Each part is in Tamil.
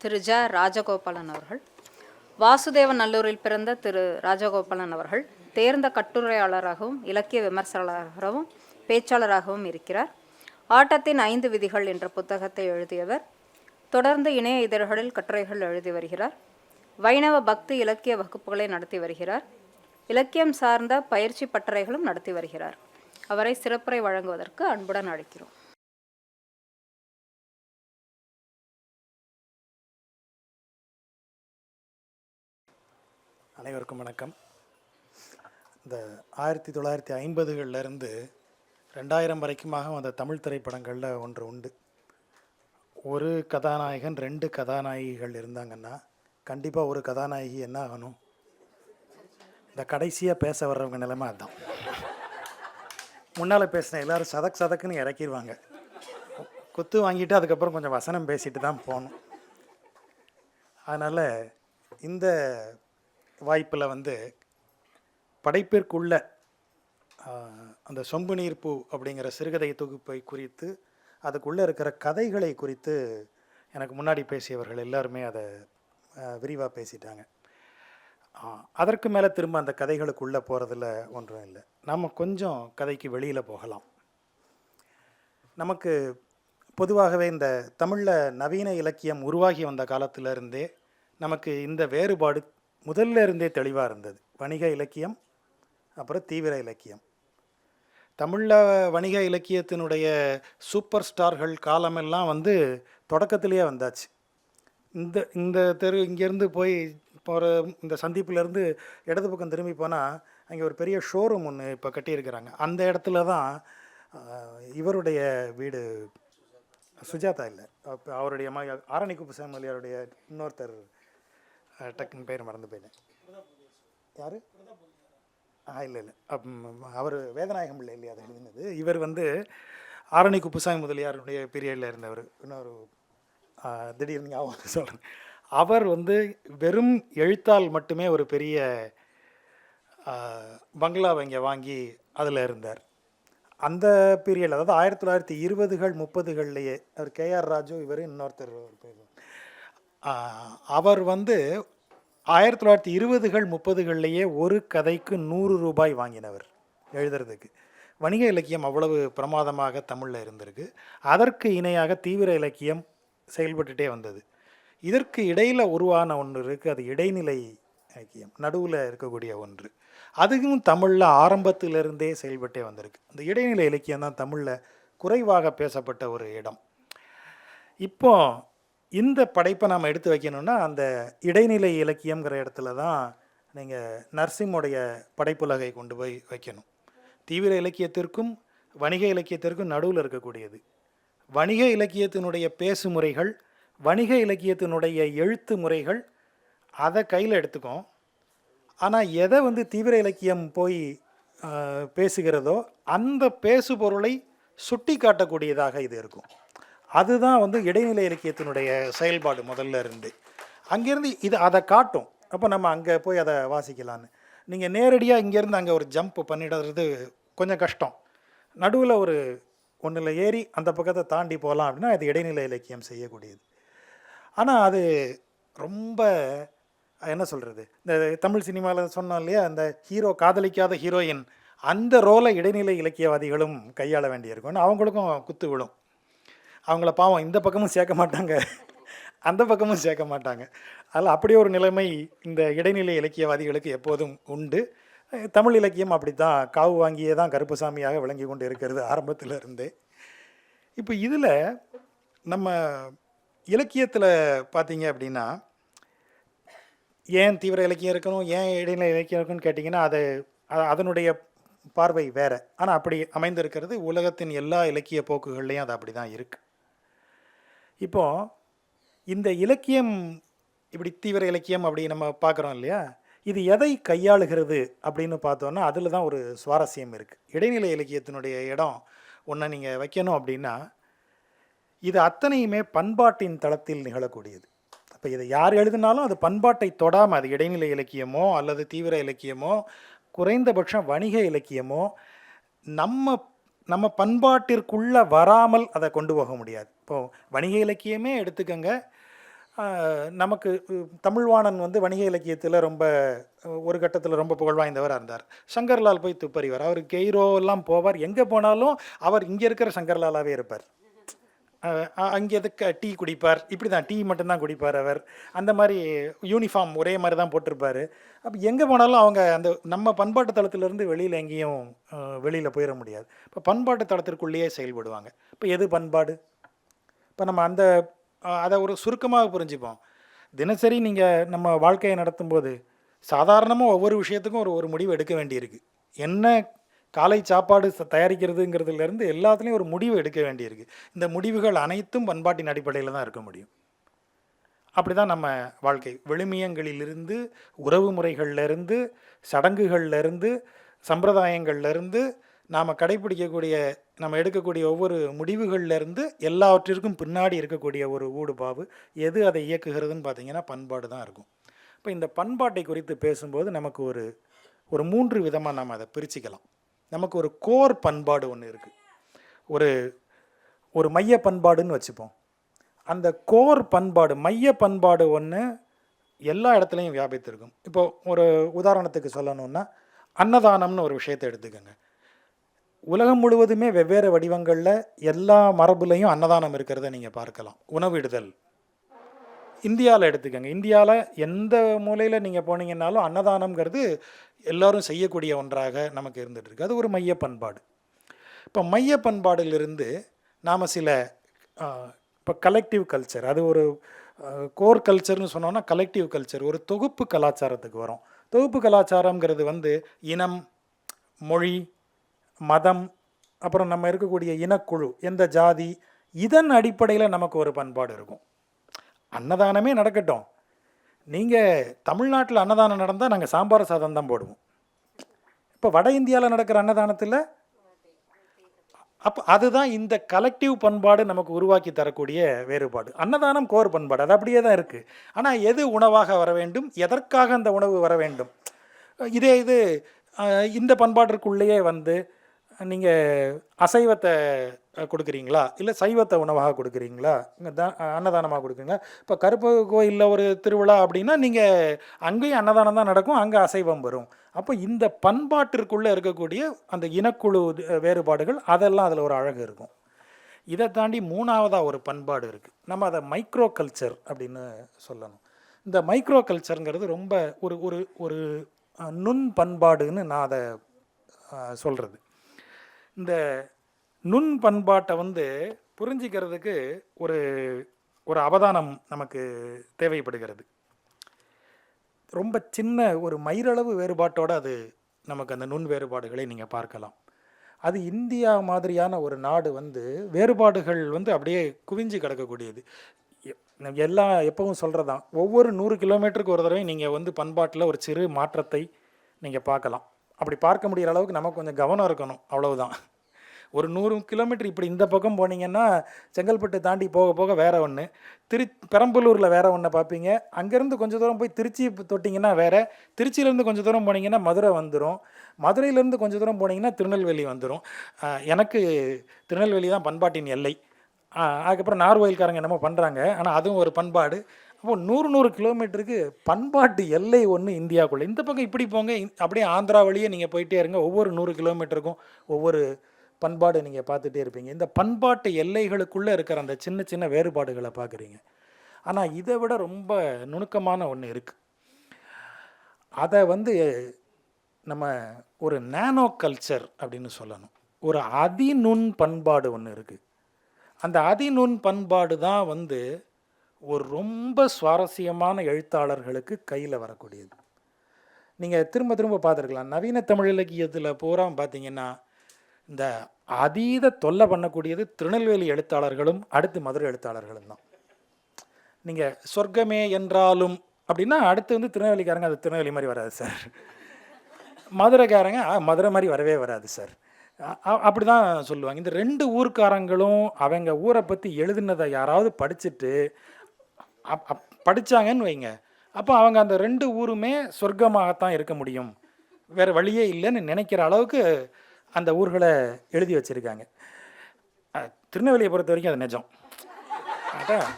திரு. ஜ. ராஜகோபாலன் அவர்கள் வாசுதேவ நல்லூரில் பிறந்த திரு. ராஜகோபாலன் அவர்கள் தேர்ந்த கட்டுரையாளராகவும் இலக்கிய விமர்சகராகவும் பேச்சாளராகவும் இருக்கிறார். ஆட்டத்தின் ஐந்து விதிகள் என்ற புத்தகத்தை எழுதியவர். தொடர்ந்து இணைய இதழ்களில் கட்டுரைகள் எழுதி வருகிறார். வைணவ பக்தி இலக்கிய வகுப்புகளை நடத்தி வருகிறார். இலக்கியம் சார்ந்த பயிற்சி பட்டறைகளும் நடத்தி வருகிறார். அவரை சிறப்புரை வழங்குவதற்கு அன்புடன் அழைக்கிறோம். அனைவருக்கும் வணக்கம். இந்த ஆயிரத்தி தொள்ளாயிரத்தி ஐம்பதுகள்லேருந்து ரெண்டாயிரம் வரைக்குமாக அந்த தமிழ் திரைப்படங்களில் ஒன்று உண்டு. ஒரு கதாநாயகன் ரெண்டு கதாநாயகிகள் இருந்தாங்கன்னா கண்டிப்பாக ஒரு கதாநாயகி என்ன ஆகணும்? இந்த கடைசியாக பேச வர்றவங்க நிலைமை அதுதான். முன்னால் பேசின எல்லாரும் சதக் சதக்குன்னு இறக்கிடுவாங்க குத்து வாங்கிட்டு அதுக்கப்புறம் கொஞ்சம் வசனம் பேசிட்டு தான் போகணும். அதனால் இந்த வாய்ப்பில் வந்து படைப்பிற்குள்ள அந்த சொம்பு நீர் பூ அப்படிங்கிற சிறுகதை தொகுப்பை குறித்து அதுக்குள்ளே இருக்கிற கதைகளை குறித்து எனக்கு முன்னாடி பேசியவர்கள் எல்லாருமே அதை விரிவாக பேசிட்டாங்க. அதற்கு மேலே திரும்ப அந்த கதைகளுக்குள்ளே போகிறதுல ஒன்றும் இல்லை. நம்ம கொஞ்சம் கதைக்கு வெளியில் போகலாம். நமக்கு பொதுவாகவே இந்த தமிழில் நவீன இலக்கியம் உருவாகி வந்த காலத்திலிருந்தே நமக்கு இந்த வேறுபாடு முதல்ல இருந்தே தெளிவாக இருந்தது. வணிக இலக்கியம் அப்புறம் தீவிர இலக்கியம். தமிழில் வணிக இலக்கியத்தினுடைய சூப்பர் ஸ்டார்கள் காலமெல்லாம் வந்து தொடக்கத்திலேயே வந்தாச்சு. இந்த இந்த தெரு இங்கேருந்து போய் போகிற இந்த சந்திப்பிலேருந்து இடது பக்கம் திரும்பி போனால் அங்கே ஒரு பெரிய ஷோரூம் ஒன்று இப்போ கட்டியிருக்கிறாங்க. அந்த இடத்துல தான் இவருடைய வீடு சுஜாதா இல்லை. அவருடைய மக ஆரணி குப்புசாமலியாருடைய இன்னொருத்தர் டக்குன்னு பேர் மறந்து போயிட்டேன். யார்? ஆ இல்லை இல்லை. அவர் வேதநாயகம் பிள்ளை இல்லையா அதை எழுதினது. இவர் வந்து ஆரணி குப்புசாமி முதலியாருடைய பீரியடில் இருந்தவர். இன்னொரு திடீர்னு ஞாபகம் சொல்கிறேன் அவர் வந்து வெறும் எழுத்தால் மட்டுமே ஒரு பெரிய பங்களாவை இங்கே வாங்கி அதில் இருந்தார். அந்த பீரியட் அதாவது ஆயிரத்தி தொள்ளாயிரத்தி இருபதுகள் முப்பதுகள்லையே அவர் கேஆர் ராஜு இவர் இன்னொருத்தர் ஒரு பேர். அவர் வந்து ஆயிரத்தி தொள்ளாயிரத்தி இருபதுகள் முப்பதுகள்லேயே ஒரு கதைக்கு நூறு ரூபாய் வாங்கினவர் எழுதுறதுக்கு. வணிக இலக்கியம் அவ்வளவு பிரமாதமாக தமிழில் இருந்திருக்கு. அதற்கு இணையாக தீவிர இலக்கியம் செயல்பட்டுட்டே வந்தது. இதற்கு இடையில் உருவான ஒன்று இருக்குது அது இடைநிலை இலக்கியம் நடுவில் இருக்கக்கூடிய ஒன்று. அதுவும் தமிழில் ஆரம்பத்திலிருந்தே செயல்பட்டே வந்திருக்கு. இந்த இடைநிலை இலக்கியம் தான் தமிழில் குறைவாக பேசப்பட்ட ஒரு இடம். இப்போ இந்த படைப்பை நாம் எடுத்து வைக்கணும்னா அந்த இடைநிலை இலக்கியங்கிற இடத்துல தான் நீங்கள் நர்சிம்முடைய படைப்புலகை கொண்டு போய் வைக்கணும். தீவிர இலக்கியத்திற்கும் வணிக இலக்கியத்திற்கும் நடுவில் இருக்கக்கூடியது. வணிக இலக்கியத்தினுடைய பேசு முறைகள் வணிக இலக்கியத்தினுடைய எழுத்து முறைகள் அதை கையில் எடுத்துக்கும். ஆனால் எதை வந்து தீவிர இலக்கியம் போய் பேசுகிறதோ அந்த பேசு பொருளை சுட்டி காட்டக்கூடியதாக இது இருக்கும். அதுதான் வந்து இடைநிலை இலக்கியத்தினுடைய செயல்பாடு முதல்ல இருந்து. அங்கேருந்து இது அதை காட்டும். அப்போ நம்ம அங்கே போய் அதை வாசிக்கலான்னு. நீங்கள் நேரடியாக இங்கேருந்து அங்கே ஒரு ஜம்ப் பண்ணிடுறது கொஞ்சம் கஷ்டம். நடுவில் ஒரு ஒன்றில் ஏறி அந்த பக்கத்தை தாண்டி போகலாம் அப்படின்னா அது இடைநிலை இலக்கியம் செய்யக்கூடியது. ஆனால் அது ரொம்ப என்ன சொல்கிறது இந்த தமிழ் சினிமாவில் சொன்னோம் இல்லையா? அந்த ஹீரோ காதலிக்காத ஹீரோயின் அந்த ரோலை இடைநிலை இலக்கியவாதிகளும் கையாள வேண்டியிருக்கும்னு அவங்களுக்கும் குத்து விழும். அவங்கள பாவம் இந்த பக்கமும் சேர்க்க மாட்டாங்க. அந்த பக்கமும் சேர்க்க மாட்டாங்க. அதில் அப்படி ஒரு நிலைமை இந்த இடைநிலை இலக்கியவாதிகளுக்கு எப்போதும் உண்டு. தமிழ் இலக்கியம் அப்படி தான் காவு வாங்கியே தான் கருப்புசாமியாக விளங்கி கொண்டு இருக்கிறது ஆரம்பத்தில் இருந்தே இப்போ இதில் நம்ம இலக்கியத்தில் பார்த்தீங்க அப்படின்னா ஏன் தீவிர இலக்கியம் இருக்கணும் ஏன் இடைநிலை இலக்கியம் இருக்கணும்னு கேட்டிங்கன்னா அது அதனுடைய பார்வை வேறு. ஆனால் அப்படி அமைந்திருக்கிறது உலகத்தின் எல்லா இலக்கிய போக்குகள்லேயும் அது அப்படி தான் இருக்குது இப்போது இந்த இலக்கியம் இப்படி தீவிர இலக்கியம் அப்படி நம்ம பார்க்குறோம் இல்லையா? இது எதை கையாளுகிறது அப்படின்னு பார்த்தோன்னா அதில் தான் ஒரு சுவாரஸ்யம் இருக்குது இடைநிலை இலக்கியத்தினுடைய இடம் ஒன்றை நீங்கள் வைக்கணும் அப்படின்னா இது அத்தனையுமே பண்பாட்டின் தளத்தில் நிகழக்கூடியது. அப்போ இதை யார் எழுதினாலும் அது பண்பாட்டை தொடாமல் அது இடைநிலை இலக்கியமோ அல்லது தீவிர இலக்கியமோ குறைந்தபட்சம் வணிக இலக்கியமோ நம்ம நம்ம பண்பாட்டிற்குள்ளே வராமல் அதை கொண்டு போக முடியாது. இப்போ வணிக இலக்கியமே எடுத்துக்கங்க. நமக்கு தமிழ்வாணன் வந்து வணிக இலக்கியத்தில் ரொம்ப ஒரு கட்டத்தில் ரொம்ப புகழ் வாய்ந்தவராக இருந்தார். சங்கர்லால் போய் துப்பறிவார். அவர் கெய்ரோ எல்லாம் போவார். எங்கே போனாலும் அவர் இங்கே இருக்கிற சங்கர்லாலாகவே இருப்பார். அங்கே எதுக்கு டீ குடிப்பார்? இப்படி தான் டீ மட்டும்தான் குடிப்பார் அவர். அந்த மாதிரி யூனிஃபார்ம் ஒரே மாதிரி தான் போட்டிருப்பார். அப்போ எங்கே போனாலும் அவங்க அந்த நம்ம பண்பாட்டு தளத்திலிருந்து வெளியில் எங்கேயும் வெளியில் போயிட முடியாது. இப்போ பண்பாட்டு தளத்திற்குள்ளேயே செயல்படுவாங்க. இப்போ எது பண்பாடு? இப்போ நம்ம அந்த அதை ஒரு சுருக்கமாக புரிஞ்சுப்போம். தினசரி நீங்கள் நம்ம வாழ்க்கையை நடத்தும்போது சாதாரணமாக ஒவ்வொரு விஷயத்துக்கும் ஒரு ஒரு முடிவு எடுக்க வேண்டியிருக்கு. என்ன காலை சாப்பாடு ச- தயாரிக்கிறதுங்கிறதுலேருந்து எல்லாத்துலேயும் ஒரு முடிவு எடுக்க வேண்டியிருக்கு. இந்த முடிவுகள் அனைத்தும் பண்பாட்டின் அடிப்படையில் தான் இருக்க முடியும். அப்படி தான் நம்ம வாழ்க்கை. விழுமியங்களிலிருந்து உறவு முறைகள்லேருந்து சடங்குகள்லேருந்து சம்பிரதாயங்கள்லேருந்து நாம் கடைப்பிடிக்கக்கூடிய நம்ம எடுக்கக்கூடிய ஒவ்வொரு முடிவுகள்லேருந்து எல்லாவற்றிற்கும் பின்னாடி இருக்கக்கூடிய ஒரு ஊடுபாவு எது அதை இயக்குகிறதுன்னு பார்த்தீங்கன்னா பண்பாடு தான் இருக்கும். இப்போ இந்த பண்பாட்டை குறித்து பேசும்போது நமக்கு ஒரு ஒரு மூன்று விதமாக நாம் அதை பிரிச்சுக்கலாம். நமக்கு ஒரு கோர் பண்பாடு ஒன்று இருக்குது ஒரு ஒரு மைய பண்பாடுன்னு வச்சுப்போம். அந்த கோர் பண்பாடு மைய பண்பாடு ஒன்று எல்லா இடத்துலையும் வியாபித்திருக்கும். இப்போது ஒரு உதாரணத்துக்கு சொல்லணும்னா அன்னதானம்னு ஒரு விஷயத்தை எடுத்துக்கோங்க. உலகம் முழுவதுமே வெவ்வேறு வடிவங்களில் எல்லா மரபுலையும் அன்னதானம் இருக்கிறத நீங்கள் பார்க்கலாம். உணவிடுதல் இந்தியாவில் எடுத்துக்கோங்க. இந்தியாவில் எந்த மூலையில் நீங்கள் போனீங்கன்னாலும் அன்னதானம்ங்கிறது எல்லோரும் செய்யக்கூடிய ஒன்றாக நமக்கு இருந்துகிட்டு இருக்குது அது ஒரு மைய பண்பாடு. இப்போ மைய பண்பாடிலிருந்து நாம் சில இப்போ கலெக்டிவ் கல்ச்சர் அது ஒரு கோர் கல்ச்சர்னு சொன்னோன்னா கலெக்டிவ் கல்ச்சர் ஒரு தொகுப்பு கலாச்சாரத்துக்கு வரும். தொகுப்பு கலாச்சாரம்ங்கிறது வந்து இனம் மொழி மதம் அப்புறம் நம்ம இருக்கக்கூடிய இனக்குழு எந்த ஜாதி இதன் அடிப்படையில் நமக்கு ஒரு பண்பாடு இருக்கும். அன்னதானமே நடக்கட்டும். நீங்கள் தமிழ்நாட்டில் அன்னதானம் நடந்தால் நாங்கள் சாம்பார் சாதம் தான் போடுவோம். இப்போ வட இந்தியாவில் நடக்கிற அன்னதானத்தில் அப்போ அதுதான் இந்த கலெக்டிவ் பண்பாடு நமக்கு உருவாக்கி தரக்கூடிய வேறுபாடு. அன்னதானம் கோர் பண்பாடு அது அப்படியே தான் இருக்குது ஆனால் எது உணவாக வர வேண்டும்? எதற்காக அந்த உணவு வர வேண்டும்? இதே இது இந்த பண்பாட்டிற்குள்ளேயே வந்து நீங்கள் அசைவத்தை கொடுக்குறீங்களா? இல்லை சைவத்தை உணவாக கொடுக்குறீங்களா? இங்கே தான் அன்னதானமாக கொடுக்குறீங்களா? இப்போ கருப்பு கோயிலில் ஒரு திருவிழா அப்படின்னா நீங்கள் அங்கேயும் அன்னதானம் தான் நடக்கும் அங்கே அசைவம் வரும். அப்போ இந்த பண்பாட்டிற்குள்ளே இருக்கக்கூடிய அந்த இனக்குழு வேறுபாடுகள் அதெல்லாம் அதில் ஒரு அழகு இருக்கும். இதை தாண்டி மூணாவதாக ஒரு பண்பாடு இருக்குது நம்ம அதை மைக்ரோ கல்ச்சர் அப்படின்னு சொல்லணும். இந்த மைக்ரோ கல்ச்சருங்கிறது ரொம்ப ஒரு ஒரு ஒரு நுண் பண்பாடுன்னு நான் அதை சொல்கிறது இந்த நுண் பண்பாட்டை வந்து புரிஞ்சிக்கிறதுக்கு ஒரு ஒரு அவதானம் நமக்கு தேவைப்படுகிறது. ரொம்ப சின்ன ஒரு மயிரளவு வேறுபாட்டோடு அது நமக்கு அந்த நுண் வேறுபாடுகளை நீங்கள் பார்க்கலாம். அது இந்தியா மாதிரியான ஒரு நாடு வந்து வேறுபாடுகள் வந்து அப்படியே குவிஞ்சு கிடக்கக்கூடியது. எ- எல்லாம் எப்பவும் சொல்கிறதான் ஒவ்வொரு நூறு கிலோமீட்டருக்கு ஒரு தடவை நீங்கள் வந்து பண்பாட்டில் ஒரு சிறு மாற்றத்தை நீங்கள் பார்க்கலாம். அப்படி பார்க்க முடிகிற அளவுக்கு நமக்கு கொஞ்சம் கவனம் இருக்கணும். அவ்வளவுதான். ஒரு நூறு கிலோமீட்டர் இப்படி இந்த பக்கம் போனீங்கன்னா செங்கல்பட்டு தாண்டி போக போக வேற ஒன்று திரு பெரம்பலூரில் வேற ஒன்றை பார்ப்பீங்க அங்கேருந்து கொஞ்சம் தூரம் போய் திருச்சி தொட்டிங்கன்னா வேற. திருச்சியிலேருந்து கொஞ்சம் தூரம் போனீங்கன்னா மதுரை வந்துடும் மதுரையிலேருந்து கொஞ்சம் தூரம் போனீங்கன்னா திருநெல்வேலி வந்துடும் எனக்கு திருநெல்வேலி தான் பண்பாட்டின் எல்லை. அதுக்கப்புறம் நார்கோயில்காரங்க என்னமோ பண்ணுறாங்க ஆனால் அதுவும் ஒரு பண்பாடு. அப்போ நூறு நூறு கிலோமீட்டருக்கு பண்பாட்டு எல்லை ஒன்று இந்தியாவுக்குள்ளே இந்த பக்கம் இப்படி போங்க. இந்- அப்படியே ஆந்திரா வழியே நீங்கள் போயிட்டே இருங்க. ஒவ்வொரு நூறு கிலோமீட்டருக்கும் ஒவ்வொரு பண்பாடு நீங்கள் பார்த்துட்டே இருப்பீங்க. இந்த பண்பாட்டு எல்லைகளுக்குள்ளே இருக்கிற அந்த சின்ன சின்ன வேறுபாடுகளை பார்க்குறீங்க. ஆனால் இதை விட ரொம்ப நுணுக்கமான ஒன்று இருக்குது அதை வந்து நம்ம ஒரு நேனோ கல்ச்சர் அப்படின்னு சொல்லணும். ஒரு அதிநுண் பண்பாடு ஒன்று இருக்குது அந்த அதிநுண் பண்பாடு தான் வந்து ஒரு ரொம்ப சுவாரஸ்யமான எழுத்தாளர்களுக்கு கையில் வரக்கூடியது. நீங்கள் திரும்ப திரும்ப பார்த்துருக்கலாம். நவீன தமிழ் இலக்கியத்தில் பூரா பார்த்தீங்கன்னா இந்த அதீத தொல்லை பண்ணக்கூடியது திருநெல்வேலி எழுத்தாளர்களும் அடுத்து மதுரை எழுத்தாளர்களும் தான். நீங்கள் சொர்க்கமே என்றாலும் அப்படின்னா அடுத்து வந்து திருநெல்வேலிக்காரங்க அது திருநெல்வேலி மாதிரி வராது சார். மதுரைக்காரங்க "ஆ, மதுரை மாதிரி வரவே வராது சார். அப்படி தான் சொல்லுவாங்க. இந்த ரெண்டு ஊர்க்காரங்களும் அவங்க ஊரை பற்றி எழுதுனதை யாராவது படிச்சுட்டு அப் அப் படித்தாங்கன்னு வைங்க. அப்போ அவங்க அந்த ரெண்டு ஊருமே சொர்க்கமாகத்தான் இருக்க முடியும். வேறு வழியே இல்லைன்னு நினைக்கிற அளவுக்கு அந்த ஊர்களை எழுதி வச்சுருக்காங்க. திருநெல்வேலியை பொறுத்த வரைக்கும் அது நிஜம். அதான்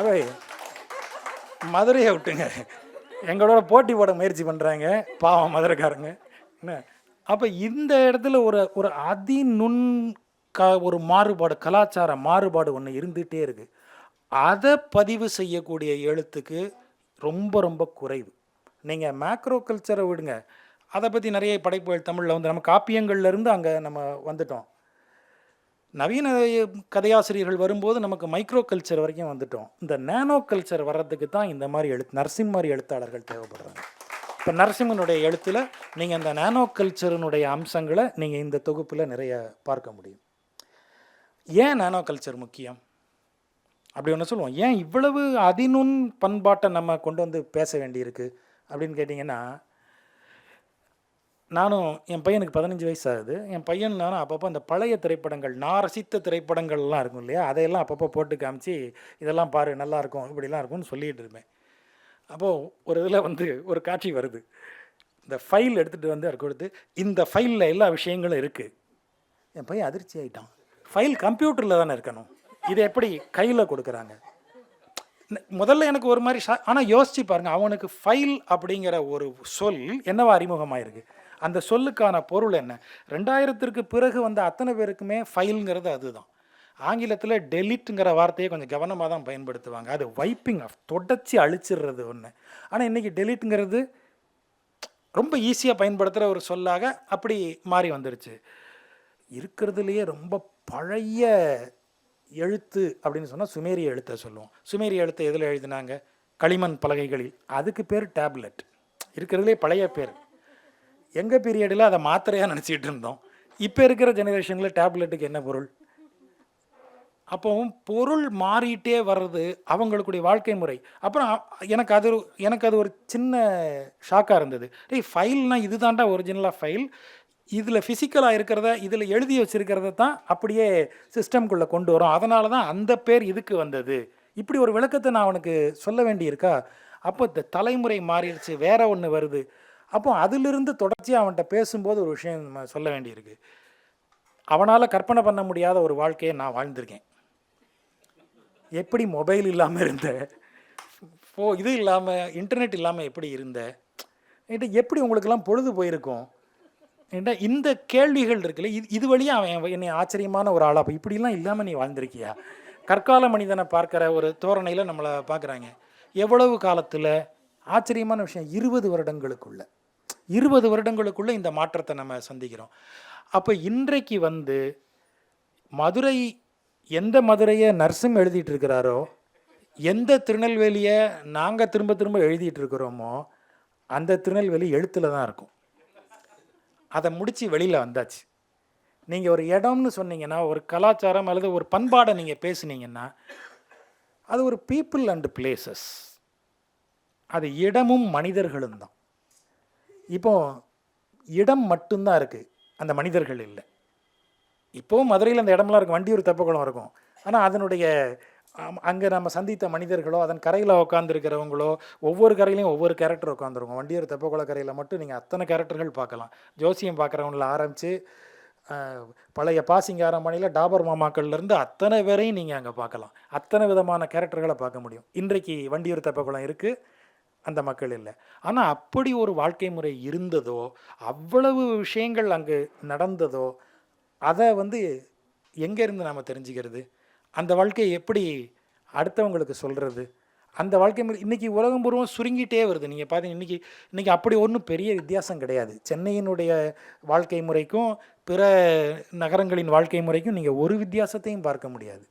அவை மதுரையை விட்டுங்க. எங்களோட போட்டி போட முயற்சி பண்ணுறாங்க பாவம் மதுரைக்காரங்க. என்ன? அப்போ இந்த இடத்துல ஒரு ஒரு அதி நுண் க ஒரு மாறுபாடு கலாச்சார மாறுபாடு ஒன்று இருந்துகிட்டே இருக்குது அதை பதிவு செய்யக்கூடிய எழுத்துக்கு ரொம்ப ரொம்ப குறைவு. நீங்கள் மேக்ரோ கல்ச்சரை விடுங்க. அதை பற்றி நிறைய படைப்புகள் தமிழில் வந்து நம்ம காப்பியங்கள்லேருந்து அங்கே நம்ம வந்துட்டோம். நவீன கதையாசிரியர்கள் வரும்போது நமக்கு மைக்ரோ கல்ச்சர் வரைக்கும் வந்துட்டோம். இந்த நேனோ கல்ச்சர் வர்றதுக்கு தான் இந்த மாதிரி எழுத்து நரசிம்ம மாதிரி எழுத்தாளர்கள் தேவைப்படுறாங்க. இப்போ நரசிம்மனுடைய எழுத்தில் நீங்கள் இந்த நேனோ கல்ச்சருனுடைய அம்சங்களை நீங்கள் இந்த தொகுப்பில் நிறைய பார்க்க முடியும். ஏன் நேனோ கல்ச்சர் முக்கியம்? அப்படி ஒன்று சொல்லுவோம். ஏன் இவ்வளவு அதிநுண் பண்பாட்டை நம்ம கொண்டு வந்து பேச வேண்டியிருக்கு? அப்படின்னு கேட்டிங்கன்னா நானும் என் பையனுக்கு பதினஞ்சு வயசு ஆகுது. என் பையன் நானும் அப்பப்போ அந்த பழைய திரைப்படங்கள் நான் ரசித்த திரைப்படங்கள்லாம் இருக்கும் இல்லையா? அதையெல்லாம் அப்பப்போ போட்டு காமிச்சு இதெல்லாம் பாரு நல்லாயிருக்கும் இப்படிலாம் இருக்கும்னு சொல்லிகிட்டு இருப்பேன். அப்போது ஒரு இதில் வந்து ஒரு காட்சி வருது. இந்த ஃபைல் எடுத்துகிட்டு வந்து அவர் கொடுத்து இந்த ஃபைலில் எல்லா விஷயங்களும் இருக்குது என் பையன் அதிர்ச்சி ஆகிட்டான் ஃபைல் கம்ப்யூட்டரில் தானே இருக்கணும். இது எப்படி கையில் கொடுக்குறாங்க? முதல்ல எனக்கு ஒரு மாதிரி ஷா ஆனால் யோசிச்சு பாருங்கள் அவனுக்கு ஃபைல் அப்படிங்கிற ஒரு சொல் என்னவா அறிமுகமாயிருக்கு? அந்த சொல்லுக்கான பொருள் என்ன? ரெண்டாயிரத்திற்கு பிறகு வந்த அத்தனை பேருக்குமே ஃபைலுங்கிறது அதுதான். ஆங்கிலத்தில் டெலிட்டுங்கிற வார்த்தையை கொஞ்சம் கவனமாக தான் பயன்படுத்துவாங்க. அது வைப்பிங் ஆஃப் தொடச்சி அழிச்சிடுறது ஒன்று ஆனால் இன்றைக்கி டெலிட்டுங்கிறது ரொம்ப ஈஸியாக பயன்படுத்துகிற ஒரு சொல்லாக அப்படி மாறி வந்துருச்சு. இருக்கிறதுலையே ரொம்ப பழைய எழுத்து அப்படின்னு சொன்னால் சுமேரிய எழுத்தை சொல்லுவோம். சுமேரிய எழுத்தை எதில் எழுதினாங்க? களிமண் பலகைகளில். அதுக்கு பேர் டேப்லெட் இருக்கிறதுலே பழைய பேர். எங்கள் பீரியடில் அதை மாத்திரையாக நினச்சிக்கிட்டு இருந்தோம். இப்போ இருக்கிற ஜெனரேஷனில் டேப்லெட்டுக்கு என்ன பொருள்? அப்போவும் பொருள் மாறிட்டே வர்றது அவங்களுக்குடைய வாழ்க்கை முறை. அப்புறம் எனக்கு அது ஒரு- எனக்கு அது ஒரு சின்ன ஷாக்காக இருந்தது. டேய் இது இதுதான்டா ஒரிஜினலாக ஃபைல் இதில் ஃபிசிக்கலாக இருக்கிறத இதில் எழுதி வச்சுருக்கிறத தான் அப்படியே சிஸ்டம்குள்ளே கொண்டு வரும். அதனால தான் அந்த பேர் இதுக்கு வந்தது. இப்படி ஒரு விளக்கத்தை நான் அவனுக்கு சொல்ல வேண்டியிருக்கா? அப்போ இந்த தலைமுறை மாறிடுச்சு வேற ஒன்று வருது. அப்போ அதிலிருந்து தொடர்ச்சியாக அவன்கிட்ட பேசும்போது ஒரு விஷயம் நம்ம சொல்ல வேண்டியிருக்கு. அவனால் கற்பனை பண்ண முடியாத ஒரு வாழ்க்கையை நான் வாழ்ந்திருக்கேன். எப்படி மொபைல் இல்லாமல் இருந்த ஃபோ இது இல்லாமல் இன்டர்நெட் இல்லாமல் எப்படி இருந்த என்கிட்ட எப்படி உங்களுக்கெல்லாம் பொழுது போயிருக்கும்? என்கிட்ட இந்த கேள்விகள் இருக்குல்ல இது இது வழியாக அவன் என்னை ஆச்சரியமான ஒரு ஆளாக அப்போ இப்படிலாம் இல்லாமல் நீ வாழ்ந்திருக்கியா? கற்கால மனிதனை பார்க்குற ஒரு தோரணையில் நம்மளை பார்க்குறாங்க. எவ்வளவு காலத்தில்? ஆச்சரியமான விஷயம் இருபது வருடங்களுக்குள்ள. இருபது வருடங்களுக்குள்ளே இந்த மாற்றத்தை நம்ம சந்திக்கிறோம். அப்போ இன்றைக்கு வந்து மதுரை எந்த மதுரையை நர்ஸும் எழுதிட்டு இருக்கிறாரோ எந்த திருநெல்வேலியை நாங்கள் திரும்ப திரும்ப எழுதிட்டு இருக்கிறோமோ அந்த திருநெல்வேலி எழுத்தில் தான் இருக்கும். அதை முடித்து வெளியில் வந்தாச்சு. நீங்கள் ஒரு இடம்னு சொன்னீங்கன்னா ஒரு கலாச்சாரம் அல்லது ஒரு பண்பாடை நீங்கள் பேசுனீங்கன்னா அது ஒரு பீப்புள் அண்ட் பிளேசஸ் அது இடமும் மனிதர்களும் தான். இப்போ இடம் மட்டும்தான் இருக்குது அந்த மனிதர்கள் இல்லை. இப்போவும் மதுரையில் அந்த இடம்லாம் இருக்கும். வண்டியூர் தெப்பக்குளம் இருக்கும். ஆனால் அதனுடைய அங்கே நம்ம சந்தித்த மனிதர்களோ அதன் கரையில் உட்காந்துருக்கிறவங்களோ ஒவ்வொரு கரையிலையும் ஒவ்வொரு கேரக்டர் உட்காந்துருக்கும் வண்டியூர் தெப்பக்குள கரையில் மட்டும் நீங்கள் அத்தனை கேரக்டர்கள் பார்க்கலாம். ஜோசியம் பார்க்குறவங்கள ஆரம்பித்து பழைய பாசிங்காரமணியில் டாபர் மாமாக்கள்லேருந்து அத்தனை பேரையும் நீங்கள் அங்கே பார்க்கலாம். அத்தனை விதமான கேரக்டர்களை பார்க்க முடியும். இன்றைக்கு வண்டியூர் தெப்பக்குளம் இருக்குது அந்த மக்கள் இல்லை. ஆனால் அப்படி ஒரு வாழ்க்கை முறை இருந்ததோ அவ்வளவு விஷயங்கள் அங்கு நடந்ததோ அதை வந்து எங்கேருந்து நாம் தெரிஞ்சுக்கிறது? அந்த வாழ்க்கையை எப்படி அடுத்தவங்களுக்கு சொல்கிறது அந்த வாழ்க்கை முறை இன்றைக்கி உலகம் பூர்வம் சுருங்கிட்டே வருது. நீங்கள் பார்த்தீங்க இன்றைக்கி இன்றைக்கி அப்படி ஒன்றும் பெரிய வித்தியாசம் கிடையாது. சென்னையினுடைய வாழ்க்கை முறைக்கும் பிற நகரங்களின் வாழ்க்கை முறைக்கும் நீங்கள் ஒரு வித்தியாசத்தையும் பார்க்க முடியாது.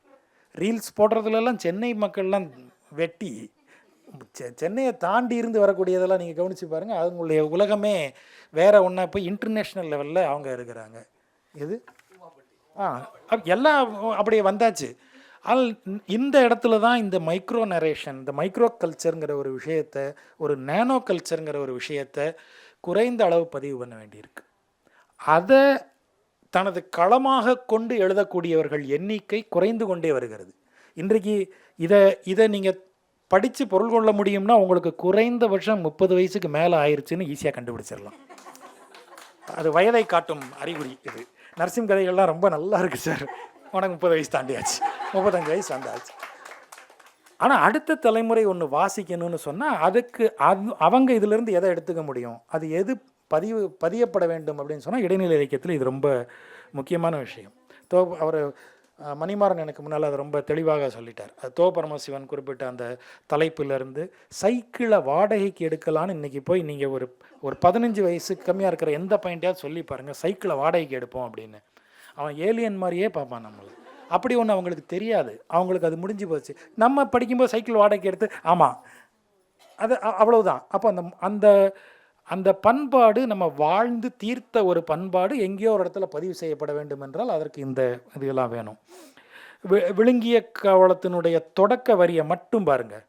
ரீல்ஸ் போடுறதுலலாம் சென்னை மக்கள்லாம் வெட்டி சென்னையை தாண்டி இருந்து வரக்கூடியதெல்லாம் நீங்கள் கவனித்து பாருங்கள் அவங்களுடைய உலகமே வேற ஒன்றா போய் இன்டர்நேஷ்னல் லெவலில் அவங்க இருக்கிறாங்க. எது? ஆ எல்லாம் அப்படியே வந்தாச்சு. ஆனால் இந்த இடத்துல தான் இந்த மைக்ரோ நரேஷன் இந்த மைக்ரோ கல்ச்சருங்கிற ஒரு விஷயத்தை ஒரு நேனோ கல்ச்சருங்கிற ஒரு விஷயத்தை குறைந்த அளவு பதிவு பண்ண வேண்டியிருக்கு. அதை தனது களமாக கொண்டு எழுதக்கூடியவர்கள் எண்ணிக்கை குறைந்து கொண்டே வருகிறது. இன்றைக்கு இதை இதை நீங்கள் படித்து பொருள் கொள்ள முடியும்னா உங்களுக்கு குறைந்தபட்சம் முப்பது வயசுக்கு மேலே ஆயிடுச்சுன்னு ஈஸியாக கண்டுபிடிச்சிடலாம். அது வயதை காட்டும் அறிகுறி இது. நரசிம் கதைகள்லாம் ரொம்ப நல்லா இருக்கு சார். உனக்கு முப்பது வயசு தாண்டியாச்சு. முப்பத்தஞ்சு வயசு தாண்டாச்சு. ஆனால் அடுத்த தலைமுறை ஒன்று வாசிக்கணும்னு சொன்னால் அதுக்கு அது அவங்க இதிலிருந்து எதை எடுத்துக்க முடியும்? அது எது பதிவு பதியப்பட வேண்டும் அப்படின்னு சொன்னால் இடைநிலை இலக்கியத்தில் இது ரொம்ப முக்கியமான விஷயம். தோ அவர் மணிமாறன் எனக்கு முன்னால் அதை ரொம்ப தெளிவாக சொல்லிட்டார். அது தோ பரமசிவன் குறிப்பிட்ட அந்த தலைப்பிலிருந்து சைக்கிளை வாடகைக்கு எடுக்கலான்னு இன்றைக்கி போய் நீங்கள் ஒரு ஒரு பதினஞ்சு வயசு கம்மியாக இருக்கிற எந்த பாயிண்ட்டையாவது சொல்லி பாருங்கள் சைக்கிளை வாடகைக்கு எடுப்போம் அப்படின்னு. அவன் ஏலியன் மாதிரியே பார்ப்பான் நம்மளை. அப்படி ஒன்று அவங்களுக்கு தெரியாது. அவங்களுக்கு அது முடிஞ்சு போச்சு. நம்ம படிக்கும்போது சைக்கிள் வாடகைக்கு எடுத்து ஆமாம் அது அ- அவ்வளவுதான். அப்போ அந்த அந்த அந்த பண்பாடு நம்ம வாழ்ந்து தீர்த்த ஒரு பண்பாடு எங்கேயோ ஒரு இடத்துல பதிவு செய்யப்பட வேண்டும் என்றால் அதற்கு இந்த இதெல்லாம் வேணும். வி- விழுங்கிய கவலத்தினுடைய தொடக்க வரியை மட்டும் பாருங்க.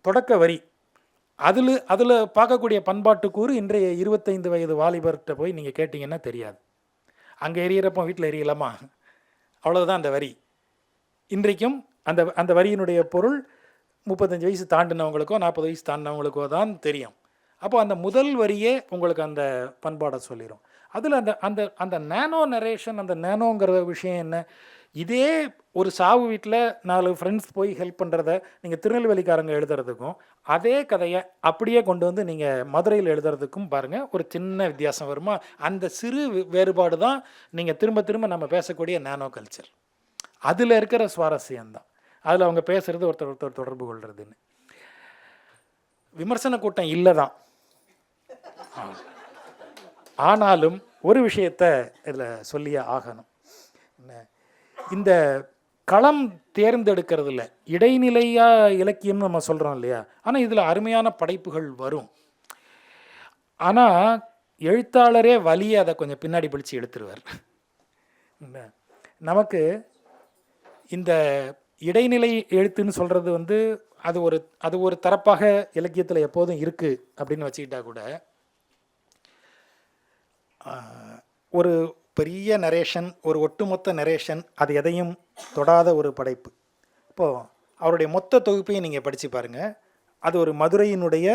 தொடக்க வரி. அதில் அதில் பார்க்கக்கூடிய பண்பாட்டு கூறு இன்றைய இருபத்தைந்து வயது வாலிபர்கிட்ட போய் நீங்கள் கேட்டிங்கன்னா தெரியாது. அங்கே எரியறப்போ வீட்டில் எரியலாமா? அவ்வளோதான் அந்த வரி. இன்றைக்கும் அந்த அந்த வரியினுடைய பொருள் முப்பத்தஞ்சு வயசு தாண்டினவங்களுக்கோ நாற்பது வயசு தாண்டினவங்களுக்கோ தான் தெரியும். அப்போ அந்த முதல் வரியே உங்களுக்கு அந்த பண்பாடை சொல்லிடும் அதில் அந்த அந்த அந்த நேனோ நரேஷன் அந்த நேனோங்கிற விஷயம் என்ன? இதே ஒரு சாவு வீட்டில் நாலு ஃப்ரெண்ட்ஸ் போய் ஹெல்ப் பண்ணுறத நீங்கள் திருநெல்வேலிக்காரங்க எழுதுறதுக்கும் அதே கதையை அப்படியே கொண்டு வந்து நீங்கள் மதுரையில் எழுதுறதுக்கும் பாருங்கள் ஒரு சின்ன வித்தியாசம் வருமா? அந்த சிறு வேறுபாடு தான் நீங்கள் திரும்ப திரும்ப நம்ம பேசக்கூடிய நேனோ கல்ச்சர் அதில் இருக்கிற சுவாரஸ்யம்தான். அதில் அவங்க பேசுகிறது ஒருத்தர் ஒருத்தர் தொடர்பு கொள்கிறதுன்னு விமர்சன கூட்டம் இல்லை தான் ஆனாலும் ஒரு விஷயத்த இதில் சொல்லியே ஆகணும். என்ன, இந்த களம் தேர்ந்தெடுக்கிறதுல இடைநிலையாக இலக்கியம்னு நம்ம சொல்கிறோம் இல்லையா? ஆனால் இதில் அருமையான படைப்புகள் வரும். ஆனால் எழுத்தாளரே வலியை அதை கொஞ்சம் பின்னாடி பிடிச்சி எடுத்துருவார். என்ன, நமக்கு இந்த இடைநிலை எழுத்துன்னு சொல்கிறது வந்து அது ஒரு அது ஒரு தரப்பாக இலக்கியத்தில் எப்போதும் இருக்குது அப்படின்னு வச்சுக்கிட்டா கூட ஒரு பெரிய நரேஷன் ஒரு ஒட்டுமொத்த நரேஷன் அது எதையும் தொடாத ஒரு படைப்பு. இப்போது அவருடைய மொத்த தொகுப்பையும் நீங்கள் படித்து பாருங்கள் அது ஒரு மதுரையினுடைய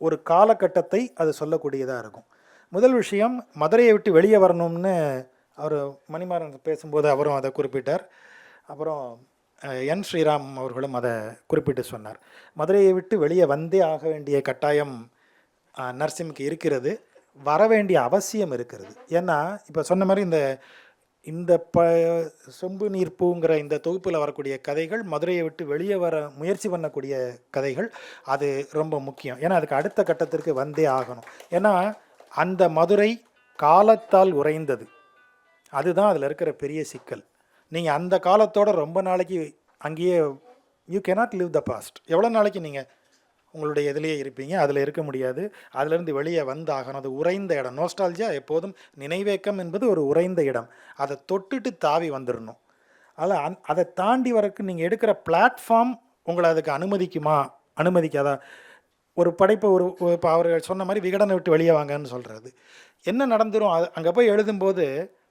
ஒரு காலகட்டத்தை அது சொல்லக்கூடியதாக இருக்கும். முதல் விஷயம் மதுரையை விட்டு வெளியே வரணும்னு அவர் மணிமாறன் பேசும்போது அவரும் அதை குறிப்பிட்டார். அப்புறம் என் ஸ்ரீராம் அவர்களும் அதை குறிப்பிட்டு சொன்னார். மதுரையை விட்டு வெளியே வந்தே ஆக வேண்டிய கட்டாயம் அஹ், இருக்கிறது. வர வேண்டிய அவசியம் இருக்கிறது. ஏன்னா இப்போ சொன்ன மாதிரி இந்த இந்த ப சொம்பு நீர் பூங்கிற இந்த தொகுப்பில் வரக்கூடிய கதைகள் மதுரையை விட்டு வெளியே வர முயற்சி பண்ணக்கூடிய கதைகள் அது ரொம்ப முக்கியம். ஏன்னா அதுக்கு அடுத்த கட்டத்திற்கு வந்தே ஆகணும். ஏன்னா அந்த மதுரை காலத்தால் உறைந்தது. அதுதான் அதில் இருக்கிற பெரிய சிக்கல். நீங்கள் அந்த காலத்தோட ரொம்ப நாளைக்கு அங்கேயே you cannot live the past எவ்வளோ நாளைக்கு நீங்கள் உங்களுடைய இதிலேயே இருப்பீங்க. அதில் இருக்க முடியாது. அதிலிருந்து வெளியே வந்தாகணும். அது உறைந்த இடம். நோஸ்டால்ஜியா எப்போதும் நினைவேக்கம் என்பது ஒரு உறைந்த இடம். அதை தொட்டுட்டு தாவி வந்துடணும் அதில் அந் அதை தாண்டி வரக்கு நீங்கள் எடுக்கிற பிளாட்ஃபார்ம் உங்களை அதுக்கு அனுமதிக்குமா? அனுமதிக்காதா? ஒரு படைப்பை ஒரு இப்போ அவர் சொன்ன மாதிரி விகடனை விட்டு வெளியே வாங்கன்னு சொல்கிறது என்ன நடந்துரும்? அது அங்கே போய் எழுதும்போது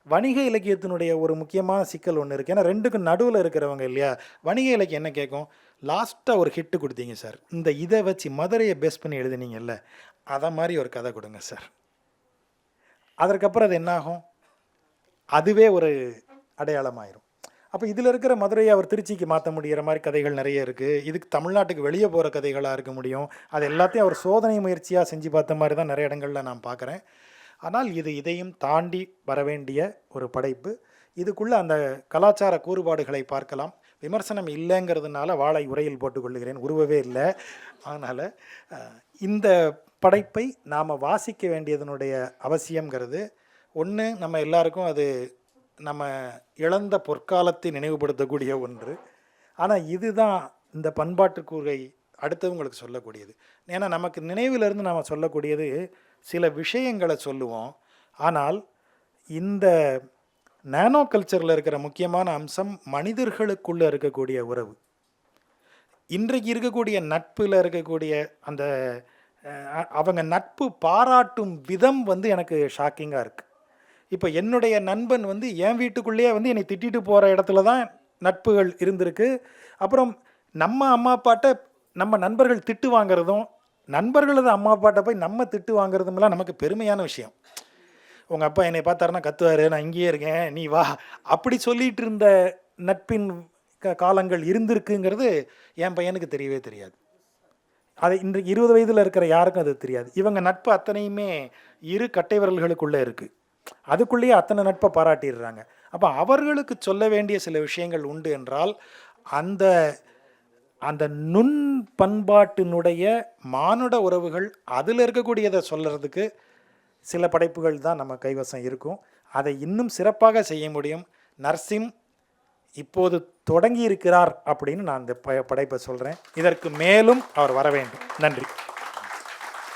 வணிக இலக்கியத்தினுடைய ஒரு முக்கியமான சிக்கல் ஒன்று இருக்குது ஏன்னா ரெண்டுக்கும் நடுவில் இருக்கிறவங்க இல்லையா? வணிக இலக்கியம் என்ன கேட்கும்? லாஸ்ட்டாக ஒரு ஹிட்டு கொடுத்தீங்க சார் இந்த இதை வச்சு மதுரையை பேஸ் பண்ணி எழுதுனீங்கல்ல அதை மாதிரி ஒரு கதை கொடுங்க சார் அதற்கப்புறம் அது என்னாகும்? அதுவே ஒரு அடையாளமாயிரும். அப்போ இதில் இருக்கிற மதுரையை அவர் திருச்சிக்கு மாற்ற முடிகிற மாதிரி கதைகள் நிறைய இருக்குது இதுக்கு தமிழ்நாட்டுக்கு வெளியே போகிற கதைகளாக இருக்க முடியும். அது எல்லாத்தையும் அவர் சோதனை முயற்சியாக செஞ்சு பார்த்த மாதிரி தான் நிறைய இடங்களில் நான் பார்க்குறேன். ஆனால் இது இதையும் தாண்டி வர வேண்டிய ஒரு படைப்பு. இதுக்குள்ளே அந்த கலாச்சார கூறுபாடுகளை பார்க்கலாம். விமர்சனம் இல்லைங்கிறதுனால வாழை உரையில் போட்டுக்கொள்ளுகிறேன் உருவவே இல்லை. அதனால் இந்த படைப்பை நாம் வாசிக்க வேண்டியதனுடைய அவசியங்கிறது ஒன்று நம்ம எல்லாருக்கும் அது நம்ம இழந்த பொற்காலத்தை நினைவுபடுத்தக்கூடிய ஒன்று. ஆனால் இதுதான் இந்த பண்பாட்டு கூறுகை அடுத்தவங்களுக்கு சொல்லக்கூடியது. ஏன்னா நமக்கு நினைவிலிருந்து நாம் சொல்லக்கூடியது சில விஷயங்களை சொல்லுவோம். ஆனால் இந்த நானோ கல்ச்சரில் இருக்கிற முக்கியமான அம்சம் மனிதர்களுக்குள்ளே இருக்கக்கூடிய உறவு. இன்றைக்கு இருக்கக்கூடிய நட்பில் இருக்கக்கூடிய அந்த அவங்க நட்பு பாராட்டும் விதம் வந்து எனக்கு ஷாக்கிங்காக இருக்குது இப்போ என்னுடைய நண்பன் வந்து என் வீட்டுக்குள்ளேயே வந்து என்னை திட்டிட்டு போகிற இடத்துல தான் நட்புகள் இருந்திருக்கு. அப்புறம் நம்ம அம்மா அப்பாட்ட நம்ம நண்பர்கள் திட்டு வாங்குறதும் நண்பர்களது அம்மா அப்பாட்ட போய் நம்ம திட்டு வாங்குறதுமெல்லாம் நமக்கு பெருமையான விஷயம். உங்கள் அப்பா என்னை பார்த்தாருன்னா கத்துவார் நான் இங்கேயே இருக்கேன் நீ வா. அப்படி சொல்லிட்டு இருந்த நட்பின் க- காலங்கள் இருந்திருக்குங்கிறது என் பையனுக்கு தெரியவே தெரியாது. அது இன்றைக்கு இருபது வயதில் இருக்கிற யாருக்கும் அது தெரியாது. இவங்க நட்பு அத்தனையுமே இரு கட்டை விரல்களுக்குள்ளே இருக்குது அதுக்குள்ளேயே அத்தனை நட்பை பாராட்டிடுறாங்க. அப்போ அவர்களுக்கு சொல்ல வேண்டிய சில விஷயங்கள் உண்டு என்றால் அந்த அந்த நுண் பண்பாட்டினுடைய மானுட உறவுகள் அதில் இருக்கக்கூடியதை சொல்கிறதுக்கு சில படைப்புகள் தான் நம்ம கைவசம் இருக்கும். அதை இன்னும் சிறப்பாக செய்ய முடியும். நர்சிம் இப்போது தொடங்கி இருக்கிறார் அப்படின்னு நான் இந்த ப- படைப்பை சொல்கிறேன் இதற்கு மேலும் அவர் வர வேண்டும். நன்றி.